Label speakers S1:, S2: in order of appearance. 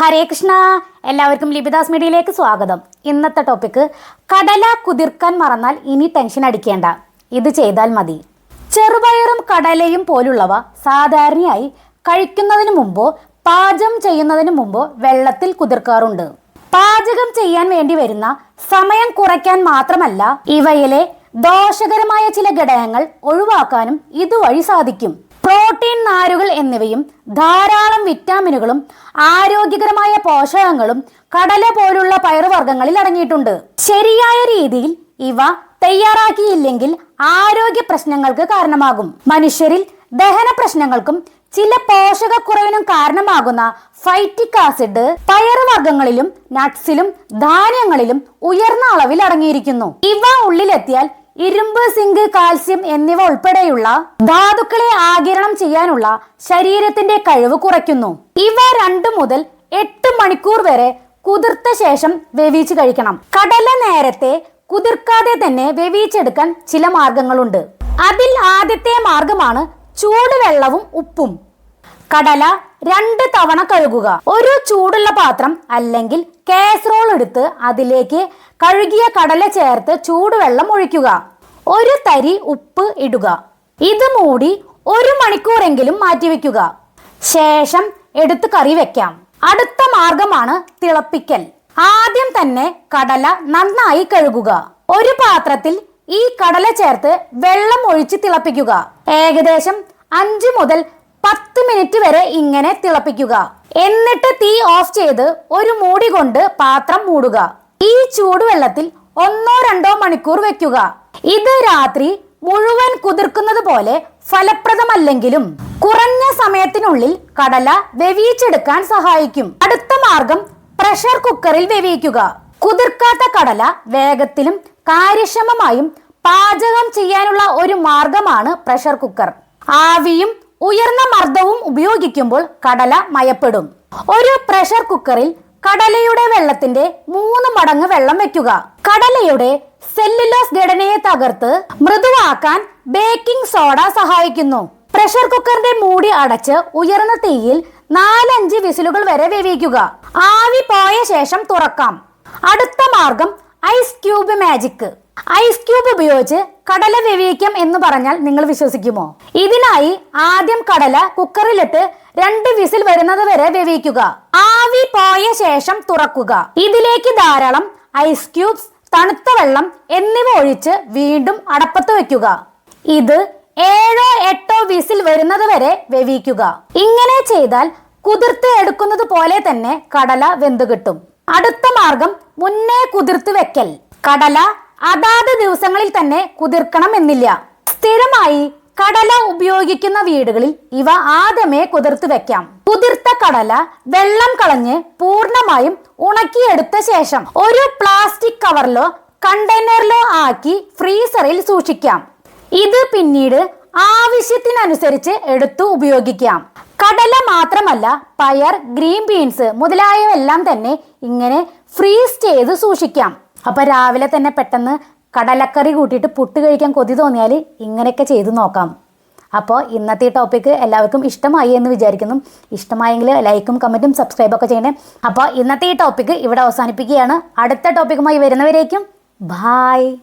S1: ഹരേ കൃഷ്ണ. എല്ലാവർക്കും ലിബിദാസ് മീഡിയയിലേക്ക് സ്വാഗതം. ഇന്നത്തെ ടോപ്പിക്ക് കടല കുതിർക്കാൻ മറന്നാൽ ഇനി ടെൻഷൻ അടിക്കേണ്ട. ഇത് ചെയ്താൽ മതി. ചെറുപയറും കടലയും പോലുള്ളവ സാധാരണയായി കഴിക്കുന്നതിന് മുമ്പോ പാചകം ചെയ്യുന്നതിന് മുമ്പോ വെള്ളത്തിൽ കുതിർക്കാറുണ്ട്. പാചകം ചെയ്യാൻ വേണ്ടി വരുന്ന സമയം കുറയ്ക്കാൻ മാത്രമല്ല ഇവയിലെ ദോഷകരമായ ചില ഘടകങ്ങൾ ഒഴിവാക്കാനും ഇതുവഴി സാധിക്കും. പ്രോട്ടീൻ നാരുകൾ എന്നിവയും ധാരാളം വിറ്റാമിനുകളും ആരോഗ്യകരമായ പോഷകങ്ങളും കടല പോലുള്ള പയറുവർഗങ്ങളിൽ അടങ്ങിയിട്ടുണ്ട്. ശരിയായ രീതിയിൽ ഇവ തയ്യാറാക്കിയില്ലെങ്കിൽ ആരോഗ്യ പ്രശ്നങ്ങൾക്ക് കാരണമാകും. മനുഷ്യരിൽ ദഹന പ്രശ്നങ്ങൾക്കും ചില പോഷകക്കുറവിനും കാരണമാകുന്ന ഫൈറ്റിക് ആസിഡ് പയറുവർഗങ്ങളിലും നട്ട്സിലും ധാന്യങ്ങളിലും ഉയർന്ന അളവിൽ അടങ്ങിയിരിക്കുന്നു. ഇവ ഉള്ളിലെത്തിയാൽ ഇരുമ്പ് സിങ്ക് കാൽസ്യം എന്നിവ ഉൾപ്പെടെയുള്ള ധാതുക്കളെ ആകിരണം ചെയ്യാനുള്ള ശരീരത്തിന്റെ കഴിവ് കുറയ്ക്കുന്നു. ഇവ രണ്ടു മുതൽ എട്ട് മണിക്കൂർ വരെ കുതിർത്ത ശേഷം വേവിച്ച് കഴിക്കണം. കടല നേരത്തെ കുതിർക്കാതെ തന്നെ വേവിച്ചെടുക്കാൻ ചില മാർഗങ്ങളുണ്ട്. അതിൽ ആദ്യത്തെ മാർഗമാണ് ചൂടുവെള്ളവും ഉപ്പും. കടല രണ്ട് തവണ കഴുകുക. ഒരു ചൂടുള്ള പാത്രം അല്ലെങ്കിൽ കാസറോൾ എടുത്ത് അതിലേക്ക് കഴുകിയ കടല ചേർത്ത് ചൂടുവെള്ളം ഒഴിക്കുക. ഒരു തരി ഉപ്പ് ഇടുക. ഇത് മൂടി ഒരു മണിക്കൂറെങ്കിലും മാറ്റിവെക്കുക. ശേഷം എടുത്ത് കറി വെക്കാം. അടുത്ത മാർഗമാണ് തിളപ്പിക്കൽ. ആദ്യം തന്നെ കടല നന്നായി കഴുകുക. ഒരു പാത്രത്തിൽ ഈ കടല ചേർത്ത് വെള്ളം ഒഴിച്ച് തിളപ്പിക്കുക. ഏകദേശം അഞ്ച് മുതൽ പത്ത് മിനിറ്റ് വരെ ഇങ്ങനെ തിളപ്പിക്കുക. എന്നിട്ട് തീ ഓഫ് ചെയ്ത് ഒരു മൂടി കൊണ്ട് പാത്രം മൂടുക. ഈ ചൂടുവെള്ളത്തിൽ ഒന്നോ രണ്ടോ മണിക്കൂർ വെക്കുക. ഇത് രാത്രി മുഴുവൻ കുതിർക്കുന്നത് പോലെ ഫലപ്രദമല്ലെങ്കിലും കുറഞ്ഞ സമയത്തിനുള്ളിൽ കടല വെവിയിച്ചെടുക്കാൻ സഹായിക്കും. അടുത്ത മാർഗം പ്രഷർ കുക്കറിൽ വെവിയിക്കുക കുതിർക്കാത്ത കടല വേഗത്തിലും കാര്യക്ഷമമായും പാചകം ചെയ്യാനുള്ള ഒരു മാർഗമാണ് പ്രഷർ കുക്കർ. ആവിയും ഉയർന്ന മർദ്ദവും ഉപയോഗിക്കുമ്പോൾ കടല മയപ്പെടും. ഒരു പ്രഷർ കുക്കറിൽ കടലയുടെ വെള്ളത്തിന്റെ മൂന്ന് മടങ്ങ് വെള്ളം വെക്കുക കടലയുടെ സെല്ലുലോസ് ഘടനയെ തകർത്ത് മൃദുവാക്കാൻ ബേക്കിംഗ് സോഡ സഹായിക്കുന്നു. പ്രഷർ കുക്കറിന്റെ മൂടി അടച്ച് ഉയർന്ന തീയിൽ നാലഞ്ച് വിസിലുകൾ വരെ വേവിക്കുക. ആവി പോയ ശേഷം തുറക്കാം. അടുത്ത മാർഗം ice cube magic ice cube ഉപയോഗിച്ച് കടല വേവിക്കാം എന്ന് പറഞ്ഞാൽ നിങ്ങൾ വിശ്വസിക്കുമോ? ഇതിനായി ആദ്യം കടല കുക്കറിലിട്ട് രണ്ട് വിസിൽ വരുന്നത് വരെ വേവിക്കുക. ആവി പോയ ശേഷം തുറക്കുക. ഇതിലേക്ക് ധാരാളം ഐസ് ക്യൂബ്സ് തണുത്ത വെള്ളം എന്നിവ ഒഴിച്ച് വീണ്ടും അടപ്പത്ത് വെക്കുക. ഇത് ഏഴോ എട്ടോ വിസിൽ വരുന്നത് വരെ വേവിക്കുക. ഇങ്ങനെ ചെയ്താൽ കുതിർത്ത് എടുക്കുന്നത് പോലെ തന്നെ കടല വെന്ത് കിട്ടും. അടുത്ത മാർഗം മുന്നേ കുതിർത്ത് വെക്കൽ. കടല അതാത് ദിവസങ്ങളിൽ തന്നെ കുതിർക്കണം എന്നില്ല. സ്ഥിരമായി കടല ഉപയോഗിക്കുന്ന വീടുകളിൽ ഇവ ആദ്യമേ കുതിർത്ത് വെക്കാം. കുതിർത്ത കടല വെള്ളം കളഞ്ഞ് പൂർണമായും ഉണക്കിയെടുത്ത ശേഷം ഒരു പ്ലാസ്റ്റിക് കവറിലോ കണ്ടെയ്നറിലോ ആക്കി ഫ്രീസറിൽ സൂക്ഷിക്കാം. ഇത് പിന്നീട് ആവശ്യത്തിനനുസരിച്ച് എടുത്തു ഉപയോഗിക്കാം. കടല മാത്രമല്ല പയർ ഗ്രീൻ ബീൻസ് മുതലായവെല്ലാം തന്നെ ഇങ്ങനെ ഫ്രീസ് ചെയ്ത് സൂക്ഷിക്കാം. അപ്പൊ രാവിലെ തന്നെ പെട്ടെന്ന് കടലക്കറി കൂട്ടിയിട്ട് പുട്ട് കഴിക്കാൻ കൊതി തോന്നിയാൽ ഇങ്ങനെയൊക്കെ ചെയ്തു നോക്കാം. അപ്പോൾ ഇന്നത്തെ ടോപ്പിക്ക് എല്ലാവർക്കും ഇഷ്ടമായി എന്ന് വിചാരിക്കുന്നു. ഇഷ്ടമായെങ്കിൽ ലൈക്കും കമന്റും സബ്സ്ക്രൈബൊക്കെ ചെയ്യണേ. അപ്പോൾ ഇന്നത്തെ ഈ ടോപ്പിക്ക് ഇവിടെ അവസാനിപ്പിക്കുകയാണ്. അടുത്ത ടോപ്പിക്കുമായി വരുന്നവരേക്കും ബായ്